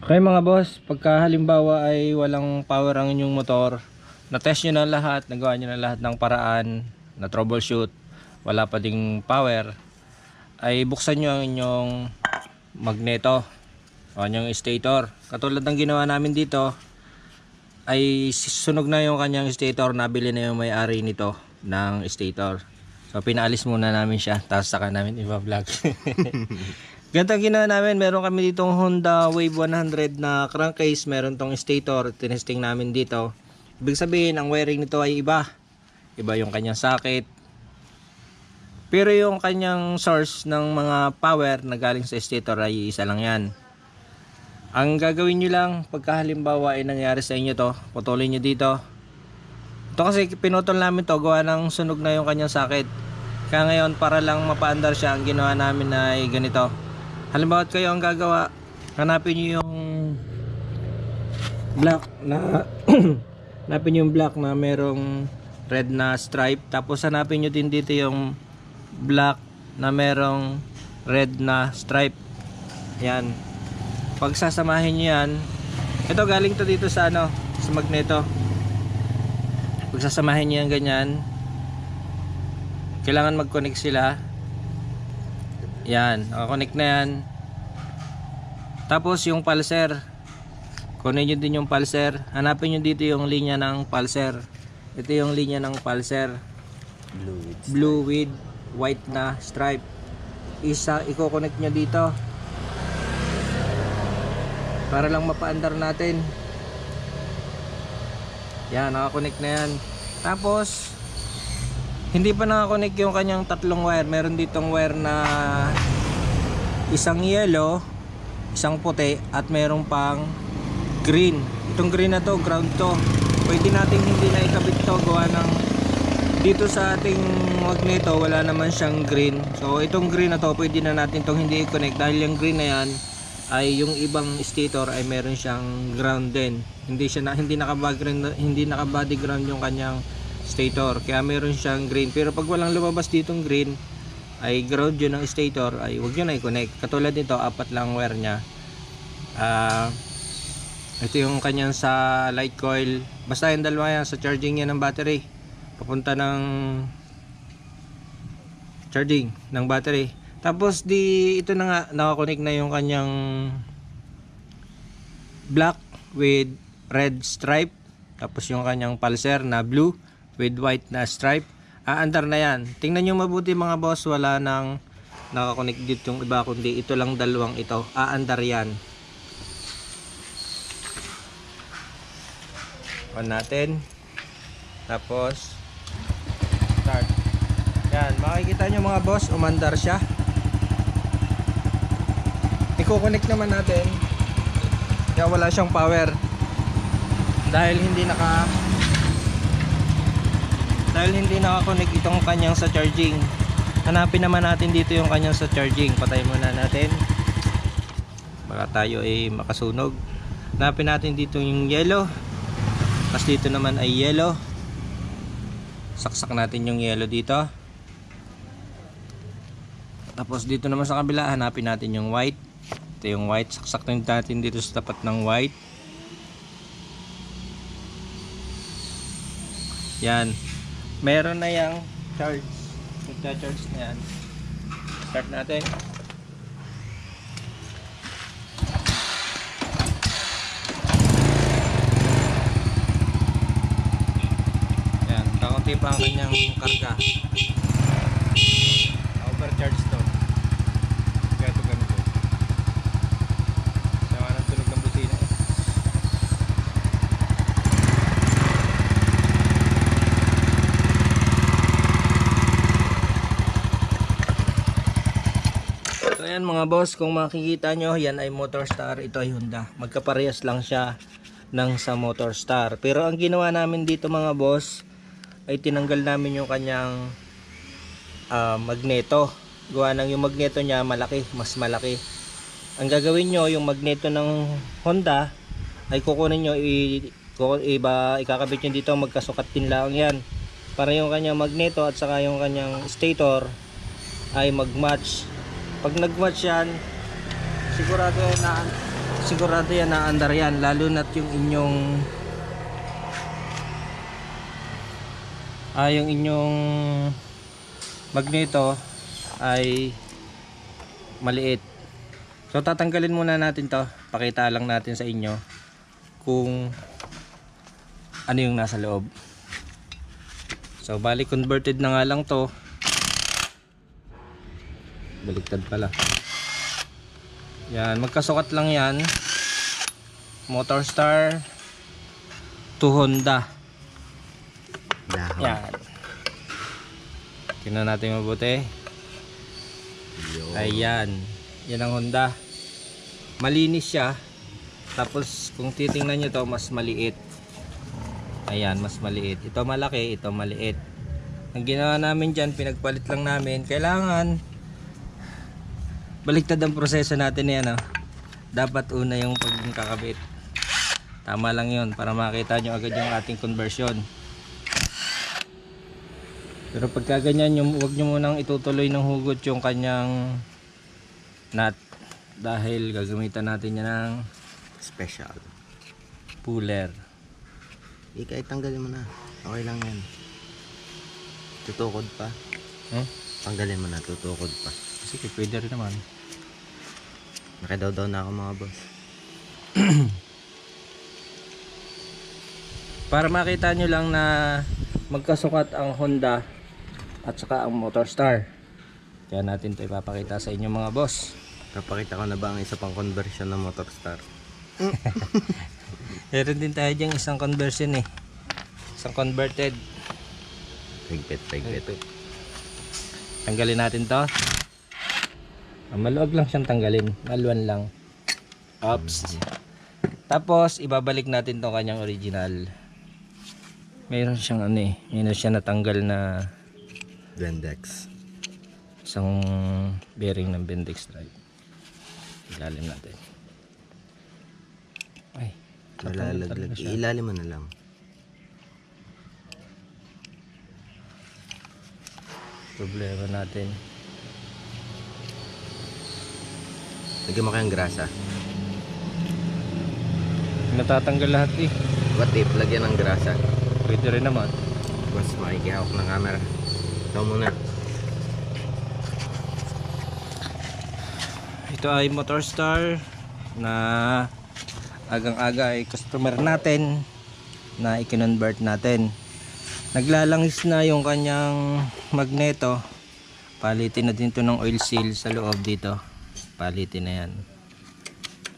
Okay mga boss, pagka halimbawa ay walang power ang inyong motor, na-test nyo na lahat, nagawa nyo na lahat ng paraan, na troubleshoot, wala pa ding power, ay buksan nyo ang inyong magneto o inyong stator. Katulad ng ginawa namin dito, ay sunog na yung kanyang stator, nabili na yung may-ari nito ng stator. So pinaalis muna namin siya, tapos saka namin i-vlog. Ang ginawa namin, meron kami ditong Honda Wave 100 na crankcase, meron tong stator, tinesting namin dito. Ibig sabihin, ang wiring nito ay iba. Iba yung kanyang socket. Pero yung kanyang source ng mga power na galing sa stator ay isa lang yan. Ang gagawin nyo lang, pagka halimbawa ay nangyari sa inyo to, putulin nyo dito. Ito kasi pinutol namin to, gawa ng sunog na yung kanyang socket. Kaya ngayon, para lang mapaandar siya, ang ginawa namin ay ganito. Halimbawa kayo ang gagawa, hanapin nyo yung black na hanapin yung black na merong red na stripe. Tapos hanapin nyo din dito yung black na merong red na stripe. Yan. Pag sasamahin nyo yan ito galing to dito sa ano sa magneto. Pag sasamahin nyo yan ganyan kailangan mag-connect sila yan, nakakonect na yan. Tapos yung pulser. Kunin nyo din yung pulser. Hanapin nyo dito yung linya ng pulser. Ito yung linya ng pulser. Blue with Blue with white na stripe. Isa, i-connect nyo dito. Para lang mapaandar natin. Yan, nakakonect na yan. Tapos, hindi pa nakakonect yung kanyang tatlong wire. Meron ditong wire na isang yellow, isang puti, at merong pang green. Itong green na to, ground to. Pwede nating hindi na ikabit to gawa ng dito sa ating magneto wala naman siyang green. So itong green na to pwede na natin tong hindi i-connect dahil yung green na yan ay yung ibang stator ay meron siyang ground din. Hindi siya na, hindi naka-body hindi naka-body ground yung kanyang stator. Kaya meron siyang green. Pero pag walang lumabas ditong green ay ground yun ng stator ay huwag nyo na i-connect. Katulad nito apat lang wire nya ah ito yung kanyang sa light coil. Basta yung dalawa yan sa charging yan ng battery. Papunta ng charging ng battery. Tapos di ito na nga nakakonect na yung kanyang black with red stripe. Tapos yung kanyang pulser na blue with white na stripe. Aandar na yan. Tingnan nyo mabuti mga boss wala nang nakakonect dito yung iba kundi ito lang dalawang ito. Aandar yan. On natin. Tapos start. Yan makikita nyo mga boss umandar siya. I-connect naman natin. Kaya wala siyang power. Dahil hindi naka dahil hindi nakakonect itong kanyang sa charging. Hanapin naman natin dito yung kanyang sa charging. Patay muna natin. Baka tayo ay makasunog. Hanapin natin dito yung yellow. Tapos dito naman ay yellow. Saksak natin yung yellow dito. Tapos dito naman sa kabila hanapin natin yung white. Ito yung white. Saksak natin dito sa tapat ng white. Yan meron na yung charge. Nagcha-charge na yan. Start natin. Yan kakunti pa ang kanyang karga overcharge to kaya ito ganito sama ng tunog ng busina eh So ayan mga boss, kung makikita nyo, yan ay Motor Star, ito ay Honda. Magkaparehas lang siya ng sa Motor Star. Pero ang ginawa namin dito mga boss, ay tinanggal namin yung kanyang ah, magneto. Gawa ng yung magneto niya malaki, mas malaki. Ang gagawin nyo, yung magneto ng Honda, ay kukunin nyo, iba, ikakabit nyo dito, magkasukat din lang yan. Para yung kanyang magneto at saka yung kanyang stator ay mag-match pag nag-match yan sigurado yan na sigurado yan na andar yan lalo na't yung inyong ah yung inyong magneto ay maliit. So tatanggalin muna natin to. Pakita lang natin sa inyo kung ano yung nasa loob. So bali converted na nga lang to baliktad pala yan magkasukat lang yan motor star to Honda Dahon. yan tingnan natin mabuti Yun. Ayan. Yan ang Honda. Malinis siya. Tapos kung titingnan nyo to mas maliit. Ayan, mas maliit. Ito malaki, ito maliit. Ang ginawa namin dyan, pinagpalit lang namin. Kailangan baliktad ang proseso natin yan. Oh. Dapat una yung pagkakabit. Tama lang yun para makita nyo agad yung ating conversion. Pero pagka ganyan, yung, huwag nyo munang itutuloy ng hugot yung kanyang nut. Dahil gagamitan natin yan ng Special. puller. Ika, itanggalin mo na. Okay lang yan. Tutukod pa. Hmm? Tanggalin mo na, tutukod pa. Sige, pwede rin naman. Nakidaw-daw na ako mga boss. Para makita nyo lang na magkasukat ang Honda at saka ang Motor Star. Kaya natin ito ipapakita sa inyo mga boss. Kapakita ko na ba ang isa pang conversion ng Motor Star? Meron din tayo dyan isang conversion eh. Isang converted. Pigpit, pigpit. Tanggalin natin to. Ah, maluwag lang siyang tanggalin. Maluwan lang. Oops. Tapos, ibabalik natin tong kanyang original. Mayroon siyang ano eh. Mayroon siya natanggal na Blendex. isang bearing ng Bendix drive. Ilalim natin. Ay. Malalaglag. Ilalim mo na lang. Problema natin. Lagyan mo kayang grasa. Natatanggal lahat eh. What if, lagyan ng grasa. Pwede rin naman. Mas makikihawak ng camera. Ikaw muna. Ito ay Motor Star na agang-aga ay customer natin na i-convert natin. Naglalangis na yung kanyang magneto. Palitin na din to ng oil seal sa loob dito. Palitin na yan.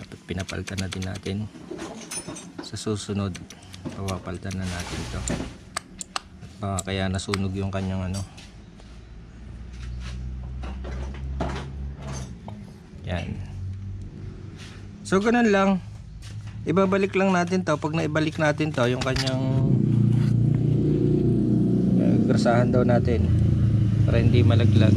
Dapat pinapalitan na din natin. Sa susunod, papapalitan na natin to. At baka kaya nasunog yung kanyang ano. Yan. So ganun lang. Ibabalik lang natin to. Pag naibalik natin to, yung kanyang uh, grasahan daw natin para hindi malaglag.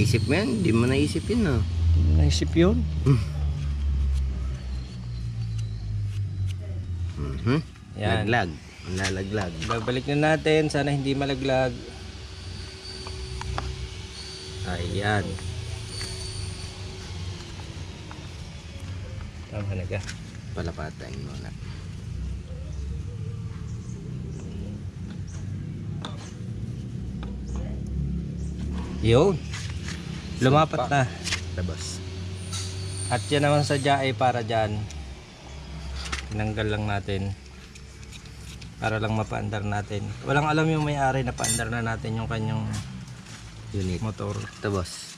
Naisip mo yan? Hindi mo naisip yun, no? Naisip yun. Mhm. Yan. Laglag. Ang lalaglag. Babalik na natin. Sana hindi malaglag. Ayan. Tama na ka. Palapatayin mo na. Yun. Lumapat na. Tapos. At yan naman sa ay para dyan. Tinanggal lang natin. Para lang mapaandar natin. Walang alam yung may-ari na paandar na natin yung kanyang Unit. motor. Ito, boss.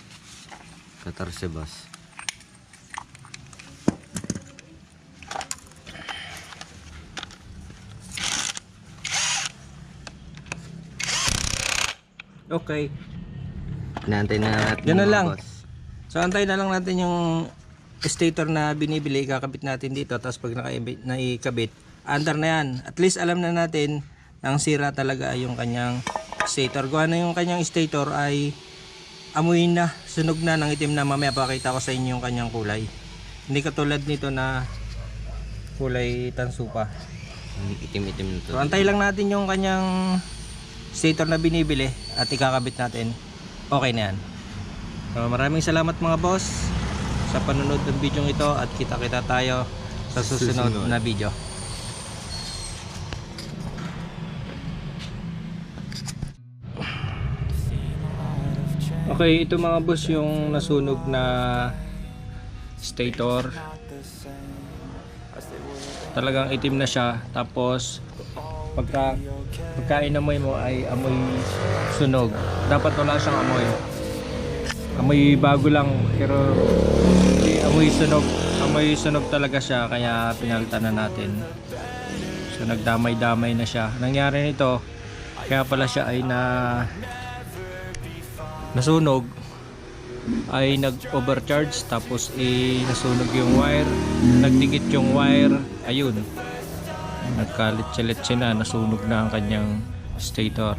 14, boss. Okay. Inaantay na natin. Na mga lang. Boss. So antay na lang natin yung stator na binibili, kakabit natin dito. Tapos pag naikabit, andar na yan. At least alam na natin na ang sira talaga yung kanyang stator. Kung ano yung kanyang stator ay amoy na, sunog na, ng itim na. Mamaya pakita ko sa inyo yung kanyang kulay. Hindi katulad nito na kulay tansupa. Itim-itim na to. So, antay lang natin yung kanyang stator na binibili at ikakabit natin. Okay na yan. So, maraming salamat mga boss sa panunod ng video ito at kita-kita tayo sa susunod, Susunod. na video. Okay, ito mga boss yung nasunog na stator. Talagang itim na siya. Tapos pagka pagka inamoy mo ay amoy sunog. Dapat wala siyang amoy. Amoy bago lang pero hindi amoy sunog. Amoy sunog talaga siya kaya pinalitan na natin. So nagdamay-damay na siya. Nangyari nito kaya pala siya ay na nasunog ay nag-overcharge tapos eh, nasunog yung wire nagdikit yung wire ayun nagkalit-silit na nasunog na ang kanyang stator